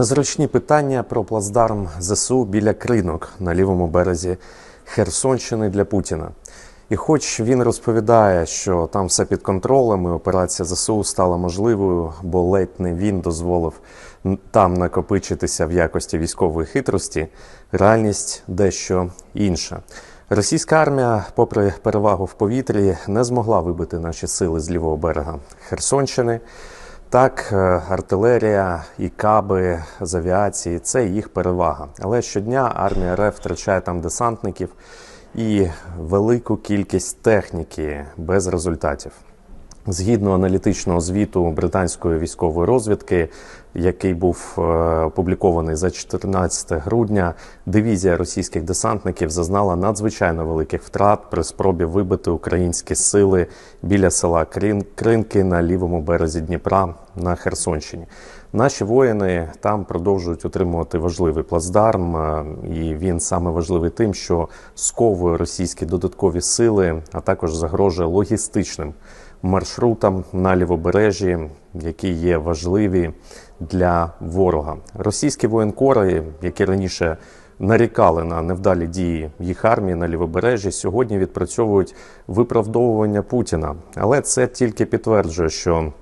Незручні питання про плацдарм ЗСУ біля кринок на лівому березі Херсонщини для Путіна. І хоч він розповідає, що там все під контролем, і операція ЗСУ стала можливою, бо ледь не він дозволив там накопичитися в якості військової хитрості, реальність дещо інша. Російська армія, попри перевагу в повітрі, не змогла вибити наші сили з лівого берега Херсонщини. Так, е, артилерія і каби з авіації це їх перевага. Але щодня армія РФ втрачає там десантників і велику кількість техніки без результатів. Згідно аналітичного звіту британської військової розвідки, який був е, опублікований за 14 грудня, дивізія російських десантників зазнала надзвичайно великих втрат при спробі вибити українські сили біля села Крин- Кринки на лівому березі Дніпра на Херсонщині. Наші воїни там продовжують утримувати важливий плацдарм, е, і він саме важливий тим, що сковує російські додаткові сили, а також загрожує логістичним маршрутам на лівобережжі, які є важливі для ворога. Російські воєнкори, які раніше нарікали на невдалі дії їх армії на лівобережжі, сьогодні відпрацьовують виправдовування Путіна. Але це тільки підтверджує, що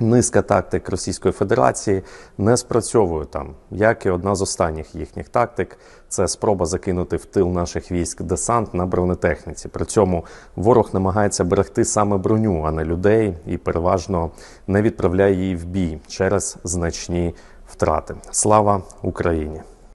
Низка тактик Російської Федерації не спрацьовує там, як і одна з останніх їхніх тактик це спроба закинути в тил наших військ десант на бронетехніці. При цьому ворог намагається берегти саме броню, а не людей, і переважно не відправляє її в бій через значні втрати. Слава Україні!